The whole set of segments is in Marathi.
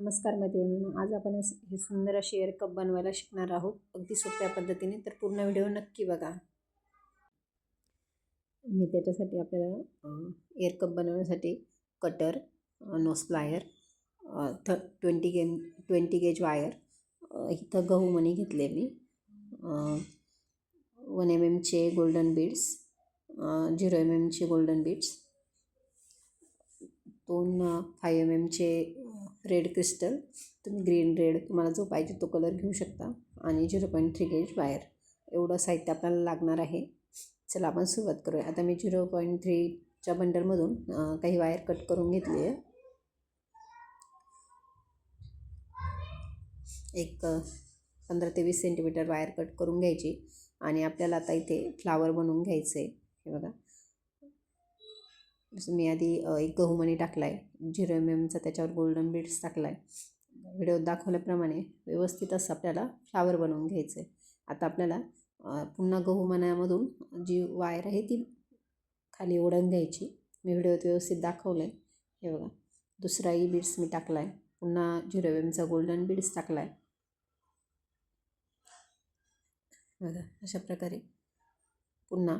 नमस्कार मैत्रिणींनो आज आपण हे सुंदर अशी एअर कप बनवायला शिकणार आहोत. अगदी सोप्या पद्धतीने तर पूर्ण व्हिडिओ नक्की बघा. मी त्याच्यासाठी आपल्याला एअर कप बनवण्यासाठी कटर नोस प्लायर थ twenty game twenty gauge wire इथं गहू मणी घेतले मी. वन एम एमचे गोल्डन बीड्स झिरो एम एमचे गोल्डन बीड्स दोन फाय एम एमचे रेड क्रिस्टल. तुम्ही ग्रीन रेड तुम्हाला जो पाहिजे तो कलर घेऊ शकता. आणि zero point three gauge wire. एवढं साहित्य आपल्याला लागणार आहे. चला आपण सुरुवात करूया. आता मी झिरो पॉईंट थ्रीच्या बंडलमधून काही वायर कट करून घेतली आहे. एक पंधरा ते वीस सेंटीमीटर वायर कट करून घ्यायची. आणि आपल्याला आता इथे फ्लावर बनवून घ्यायचं आहे हे बघा. जसं मी आधी एक गहू मणी टाकला आहे झिरो एम एमचा त्याच्यावर गोल्डन बीड्स टाकला आहे व्हिडिओत दाखवल्याप्रमाणे व्यवस्थित असं आपल्याला फ्लावर बनवून घ्यायचं आहे आता आपल्याला पुन्हा गहू मण्यामधून जी वायर आहे ती खाली ओढून घ्यायची. मी व्हिडिओत व्यवस्थित दाखवलं आहे हे बघा दुसराही बीड्स मी टाकला आहे पुन्हा झिरो एम एमचा गोल्डन बीड्स टाकला आहे बघा अशा प्रकारे पुन्हा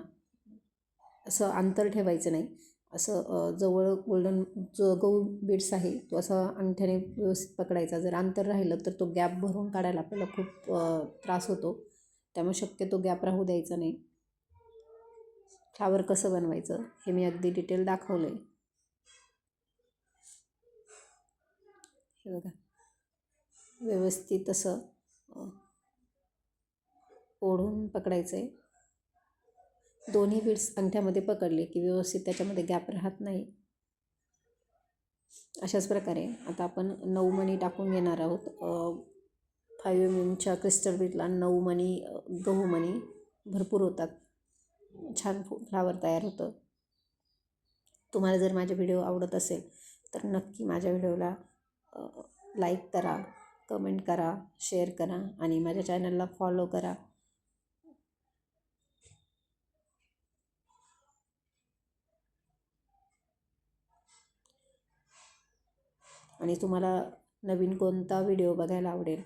असं अंतर ठेवायचं नाही. असं जवळ गोल्डन जो गहू बीड्स आहे तो असा अंगठ्याने व्यवस्थित पकडायचा. जर अंतर राहिलं तर तो गॅप भरून काढायला आपल्याला खूप त्रास होतो. त्यामुळे शक्यतो गॅप राहू द्यायचा नाही. फ्लावर कसं बनवायचं हे मी अगदी डिटेल दाखवलं आहे हे बघा. व्यवस्थित असं ओढून पकडायचं आहे दोन्ही बीड्स अंगठ्यामध्ये पकडले की व्यवस्थित त्याच्यामध्ये गॅप राहत नाही. अशाच प्रकारे आता आपण नऊ मणी टाकून घेणार आहोत. फायव्ह एम एमच्या क्रिस्टल बीटला नऊ मणी गहू मणी भरपूर होतात. छान फ्लावर तयार होतं. तुम्हाला जर माझे व्हिडिओ आवडत असेल तर नक्की माझ्या व्हिडिओला लाईक करा कमेंट करा शेअर करा आणि माझ्या चॅनलला फॉलो करा. आणि तुम्हाला नवीन कोणता व्हिडिओ बघायला आवडेल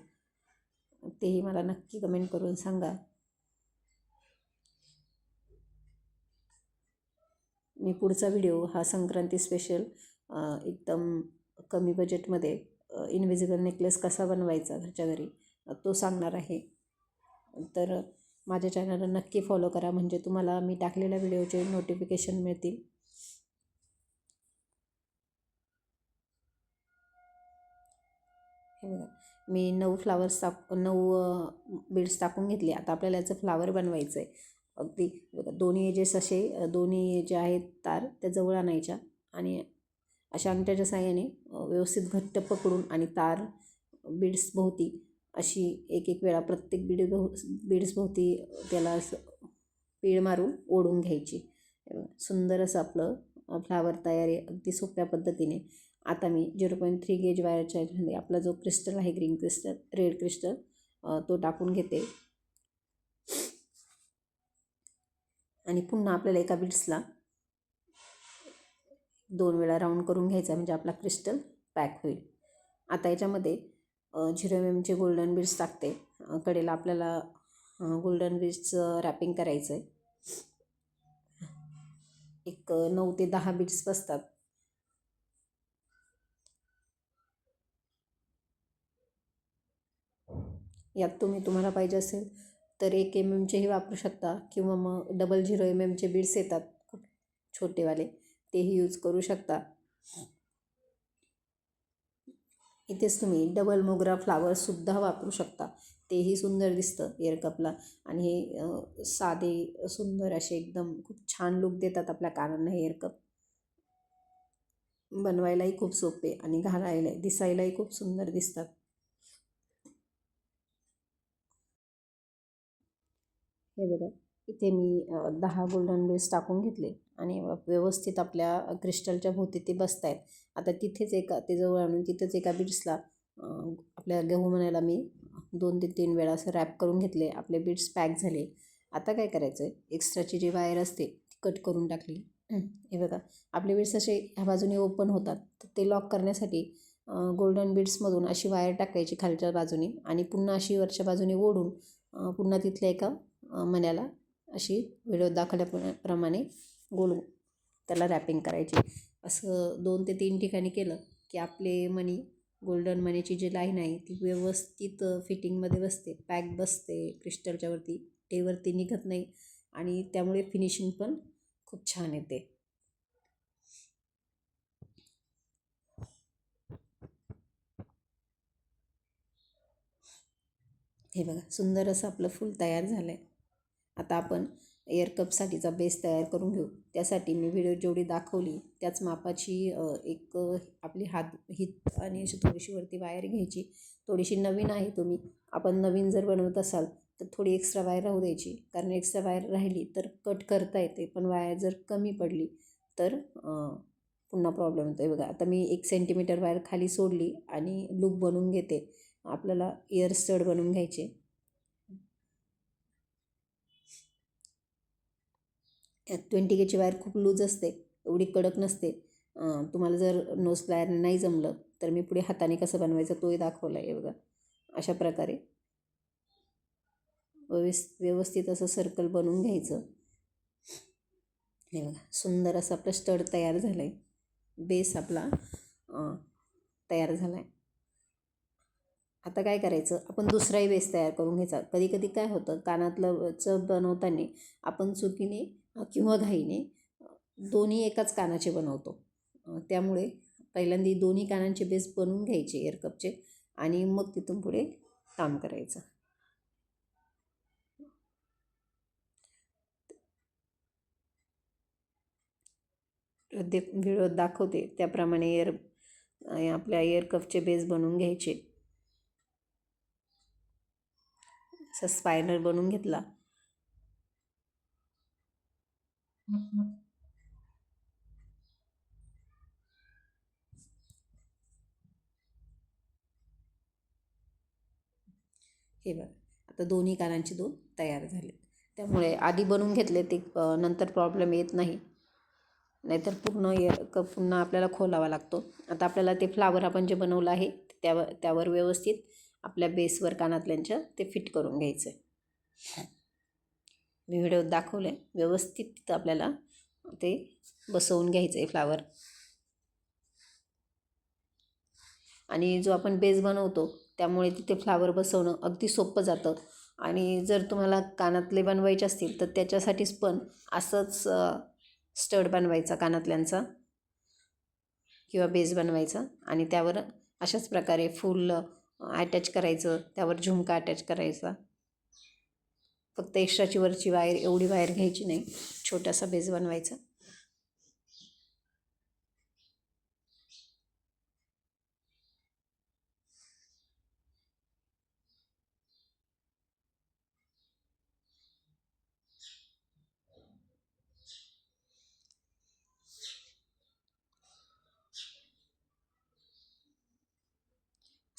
तेही मला नक्की कमेंट करून सांगा. मी पुढचा व्हिडिओ हा संक्रांती स्पेशल एकदम कमी बजेटमध्ये इनविजिबल नेकलेस कसा बनवायचा घरच्या घरी तो सांगणार आहे. तर माझ्या चॅनलला नक्की फॉलो करा म्हणजे तुम्हाला मी टाकलेल्या व्हिडिओचे नोटिफिकेशन मिळतील. मी नऊ फ्लावर्स टाक नऊ बीड्स टाकून घेतले. आता आपल्याला याचं फ्लावर बनवायचं आहे अगदी दोन्ही एजेस असे दोन्ही जे आहेत तार त्या जवळ आणायच्या आणि अशा अंगठ्याच्या साह्याने व्यवस्थित घट्ट पकडून आणि तार बीड्स भोवती अशी एक एक वेळा प्रत्येक बीड भोव बीड्स भोवती त्याला असं पीळ मारून ओढून घ्यायची. सुंदर असं आपलं फ्लावर तयार आहे अगदी सोप्या पद्धतीने. आता मी झिरो पॉईंट थ्री गेज वायरच्या ह्याच्यामध्ये आपला जो क्रिस्टल आहे ग्रीन क्रिस्टल रेड क्रिस्टल तो टाकून घेते. आणि पुन्हा आपल्याला एका बिट्सला दोन वेळा राऊंड करून घ्यायचा म्हणजे आपला क्रिस्टल पॅक होईल. आता याच्यामध्ये झिरो एम एमचे गोल्डन बीड्स टाकते. कडेला आपल्याला गोल्डन बीड्सचं रॅपिंग करायचं आहे एक नऊ ते दहा बीड्स बसतात. यात तुम्ही तुम्हाला पाहिजे असेल तर एक एम एमचेही वापरू शकता किंवा मग डबल झिरो एम एमचे बीड्स येतात खूप छोटेवाले तेही यूज करू शकता. इथेच तुम्ही डबल मोगरा फ्लावरसुद्धा वापरू शकता. तेही सुंदर दिसतं एअरकपला आणि हे साधे सुंदर असे एकदम खूप छान लुक देतात आपल्या कानांना एअरकप बनवायलाही खूप सोपे आणि घालायला दिसायलाही खूप सुंदर दिसतात. हे बघा इथे मी दहा गोल्डन बिल्स टाकून घेतले आणि व्यवस्थित आपल्या क्रिस्टलच्या भोवती ते बसत आहेत आता तिथेच एका ते जवळ आणून तिथेच एका बीड्सला आपल्या गहू म्हणायला मी दोन ते तीन वेळा असं रॅप करून घेतले आपले बीड्स पॅक झाले. आता काय करायचं आहे एक्स्ट्राची जी वायर असते ती कट करून टाकली. हे बघा आपले बीड्स असे ह्या बाजूने ओपन होतात. तर ते लॉक करण्यासाठी गोल्डन बीड्समधून अशी वायर टाकायची खालच्या बाजूने आणि पुन्हा अशी वरच्या बाजूने ओढून पुन्हा तिथल्या एका मण्याला अशी व्हिडिओ दाखवल्याप्रमाणे गोल त्याला रॅपिंग करायची. असं दोन ते तीन ठिकाणी केलं की आपले मणी गोल्डन मनीची जी लाईन आहे ती व्यवस्थित फिटिंगमध्ये बसते. पॅक बसते क्रिस्टलच्या वरती टेवरती निघत नाही आणि त्यामुळे फिनिशिंग पण खूप छान येते. हे बघा सुंदर असं आपलं फूल तयार झालं आहे आता आपण एअर कपसाठीचा बेस तयार करून घेऊ. त्यासाठी मी व्हिडिओ जेवढी दाखवली त्याच मापाची एक आपली हात हित आणि अशी थोडीशी वरती वायर घ्यायची. थोडीशी नवीन आहे तुम्ही. आपण नवीन जर बनवत असाल तर थोडी एक्स्ट्रा वायर राहू द्यायची. कारण एक्स्ट्रा वायर राहिली तर कट करता येते पण वायर जर कमी पडली तर पुन्हा प्रॉब्लेम होतो बघा आता मी एक सेंटीमीटर वायर खाली सोडली आणि लूप बनवून घेते. आपल्याला इयर स्टड बनवून घ्यायचे. ट्वेंटी केची वायर खूप लूज असते एवढी कडक नसते. तुम्हाला जर नोज प्लायरने नाही जमलं तर मी पुढे हाताने कसं बनवायचं तोही दाखवला आहे बघा. अशा प्रकारे. व्यवस् व्यवस्थित असं सर्कल बनवून घ्यायचं. हे बघा सुंदर असं आपलं स्टड तयार झालं आहे बेस आपला तयार झाला आहे आता काय करायचं? आपण दुसराही बेस तयार करून घ्यायचा. कधी कधी काय होतं कानातलं च बनवताना आपण चुकीने किंवा घाईने दोन्ही एकाच कानाचे बनवतो. त्यामुळे पहिल्यांदा दोन्ही कानांचे बेस बनवून घ्यायचे एअरकपचे आणि मग तिथून पुढे काम करायचं. प्रत्येक व्हिडिओत दाखवते त्याप्रमाणे एअर आपल्या एअरकपचे बेस बनवून घ्यायचे. असा स्पायनर बनवून घेतला. हे बघा आता दोन्ही कानांचे दोन तयार झाले त्यामुळे आधी बनवून घेतले ते नंतर प्रॉब्लेम येत नाही. नाहीतर पूर्ण एअर पुन्हा आपल्याला खोलावा लागतो. आता आपल्याला ते फ्लावर आपण जे बनवलं आहे त्यावर त्यावर व्यवस्थित आपल्या बेसवर कानातल्यांच्या ते फिट करून घ्यायचं आहे मी व्हिडिओ दाखवलं आहे व्यवस्थित तिथं आपल्याला ते बसवून घ्यायचं आहे फ्लावर आणि जो आपण बेस बनवतो त्यामुळे तिथे फ्लावर बसवणं अगदी सोपं जातं. आणि जर तुम्हाला कानातले बनवायचे असतील तर त्याच्यासाठीच पण असंच स्टड बनवायचा कानातल्यांचा किंवा बेस बनवायचा. आणि त्यावर अशाच प्रकारे फुल अटॅच करायचं त्यावर झुमका अटॅच करायचा. फक्त एक्स्ट्राची वरची वायर एवढी वायर घ्यायची नाही. छोटासा बेस बनवायचा.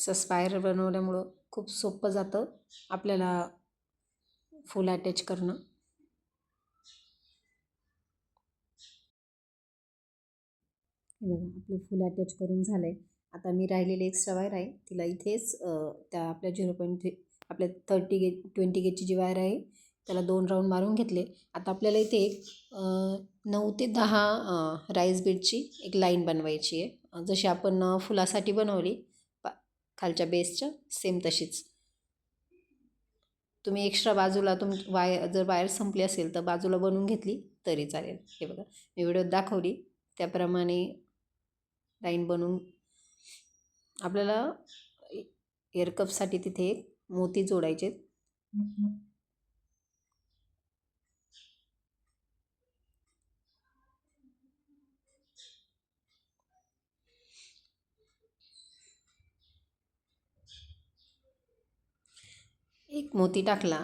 असं स्पायरल बनवल्यामुळं खूप सोपं जातं आपल्याला फुल अटॅच करणं. बघा आपलं फुल अटॅच करून झालं आहे आता मी राहिलेली एक्स्ट्रा वायर आहे. तिला इथेच त्या आपल्या झिरो पॉईंट थ्री आपल्या थर्टी गे ट्वेंटी गेजची जी वायर आहे त्याला दोन राऊंड मारून घेतले. आता आपल्याला इथे एक नऊ ते दहा राईस बीडची एक लाईन बनवायची आहे. जशी आपण फुलासाठी बनवली खालच्या बेसच्या सेम तशीच. तुम्ही एक्स्ट्रा बाजूला तुम वायर जर वायर संपली असेल तर बाजूला बनवून घेतली तरी चालेल. हे बघा मी व्हिडिओत दाखवली. त्याप्रमाणे लाईन बनवून आपल्याला एअरकपसाठी तिथे एक मोती जोडायचे एक मोती टाकला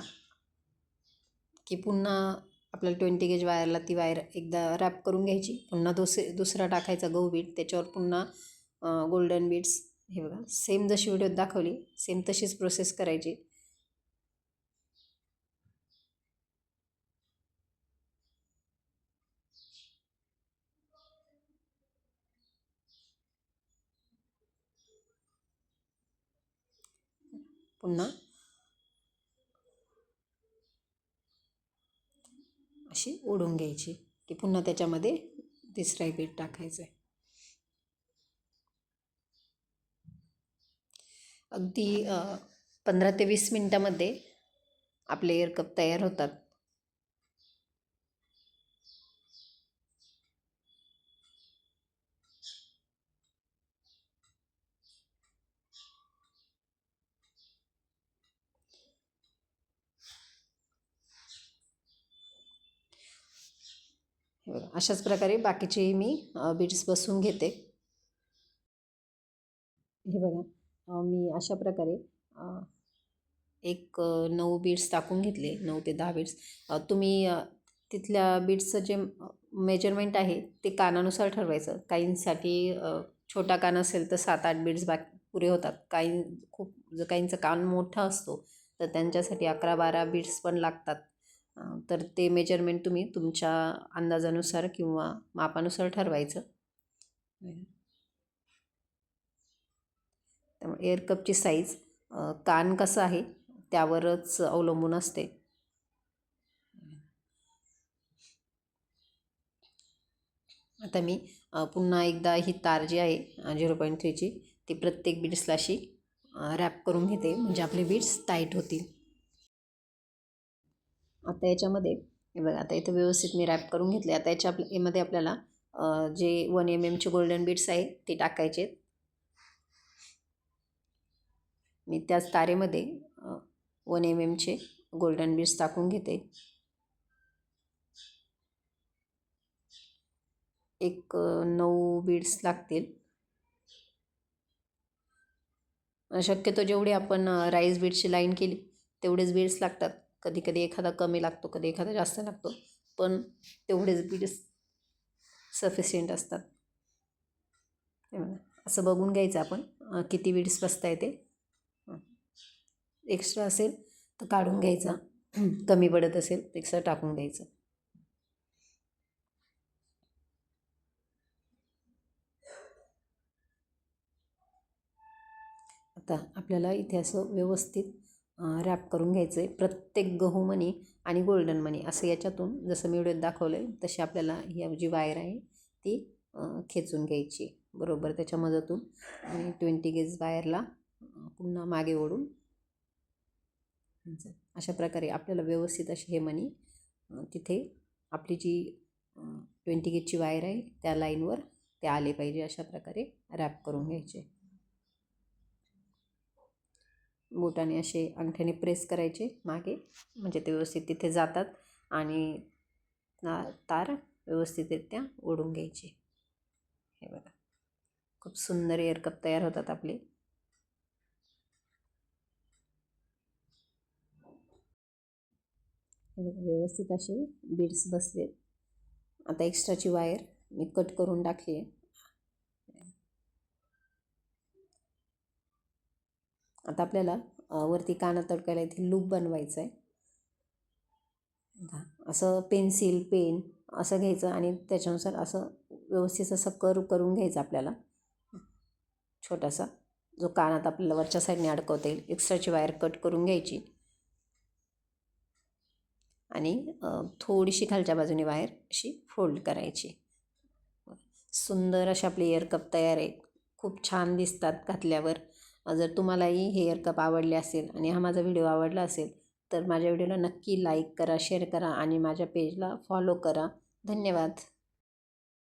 की पुन्हा आपल्याला ट्वेंटी गेज वायरला ती वायर एकदा रॅप करून घ्यायची. पुन्हा दुसरे दुसरा टाकायचा गहू बीट त्याच्यावर पुन्हा गोल्डन बीट्स हे बघा सेम जशी व्हिडिओत दाखवली सेम तशीच प्रोसेस करायची. पुन्हा अशी ओढून घ्यायची की पुन्हा त्याच्यामध्ये तिसरा बीट टाकायचं आहे अगदी पंधरा ते वीस मिनटामध्ये आपले एअर कप तयार होतात. हे बघा अशाच प्रकारे बाकीचेही मी बीट्स बसवून घेते. हे बघा मी अशा प्रकारे एक नऊ बीट्स टाकून घेतले नऊ ते दहा बीट्स तुम्ही तिथल्या बीट्सचं जे मेजरमेंट आहे ते कानानुसार ठरवायचं. काहींसाठी छोटा कान असेल तर सात आठ बीट्स बाकी पुरे होतात. काही खूप जर काहींचा कान मोठा असतो तर त्यांच्यासाठी अकरा बारा बीट्स पण लागतात. तर ते मेजरमेंट तुम्ही तुमच्या अंदाजानुसार किंवा मापानुसार ठरवायचं. त्यामुळे एअर कपची साईज कान कसं आहे त्यावरच अवलंबून असते. आता मी पुन्हा एकदा ही तार जी आहे झिरो पॉईंट थ्रीची ती प्रत्येक बीड्सलाशी रॅप करून घेते. म्हणजे आपले बीड्स टाईट होतील. आता याच्यामध्ये हे बघा आता इथं व्यवस्थित मी रॅप करून घेतले आता याच्या आपल्या यामध्ये आपल्याला जे वन एम एमचे गोल्डन बीट्स आहेत ते टाकायचे मी त्याच तारेमध्ये वन एम एमचे गोल्डन बीट्स टाकून घेते. एक नऊ बीड्स लागतील. शक्यतो जेवढे आपण राईस बीड्सची लाईन केली तेवढेच बीड्स लागतात. कधी कधी एखादा कमी लागतो कधी एखादा जास्त लागतो. पण तेवढेच बीड सफिशियंट असतात. असं बघून घ्यायचं आपण किती बीड्स बसता येते एक्स्ट्रा असेल तर काढून घ्यायचा. कमी पडत असेल तर एक्स्ट्रा टाकून द्यायचं आता आपल्याला इथे असं व्यवस्थित रॅप करून घ्यायचं आहे प्रत्येक गहू मनी आणि गोल्डन मनी असं याच्यातून जसं मी व्हिडिओत दाखवलं आहे तशी आपल्याला ही जी वायर आहे ती खेचून घ्यायची. बरोबर? त्याच्या मदतून. आणि ट्वेंटी गेज वायरला पुन्हा मागे ओढून अशा प्रकारे आपल्याला व्यवस्थित असे हे मनी तिथे आपली जी ट्वेंटी गेजची वायर आहे त्या लाईनवर ते आले पाहिजे अशा प्रकारे रॅप करून घ्यायचे. बोटाने असे अंगठ्याने प्रेस करायचे मागे. म्हणजे ते व्यवस्थित तिथे जातात आणि तार व्यवस्थितरित्या ओढून घ्यायचे. हे बघा. खूप सुंदर एअरकप तयार होतात आपले. व्यवस्थित असे बीड्स बसलेत. आता एक्स्ट्राची वायर मी कट करून टाकली आहे आता आपल्याला वरती काना तडकायला इथे लूप बनवायचं आहे असं पेन्सिल पेन असं घ्यायचं आणि त्याच्यानुसार असं व्यवस्थित असं कर करून घ्यायचं आपल्याला. छोटासा जो कानात आपल्याला वरच्या साईडने अडकवता येईल एक्स्ट्राची वायर कट करून घ्यायची. आणि थोडीशी खालच्या बाजूने वायर अशी फोल्ड करायची. सुंदर असे आपले एअरकप तयार आहे. खूप छान दिसतात घातल्यावर. जर तुम्हालाही हेअर कप आवडले असेल आणि हा माझा व्हिडिओ आवडला असेल तर माझ्या व्हिडिओला नक्की लाईक करा शेअर करा आणि माझ्या पेजला फॉलो करा. धन्यवाद.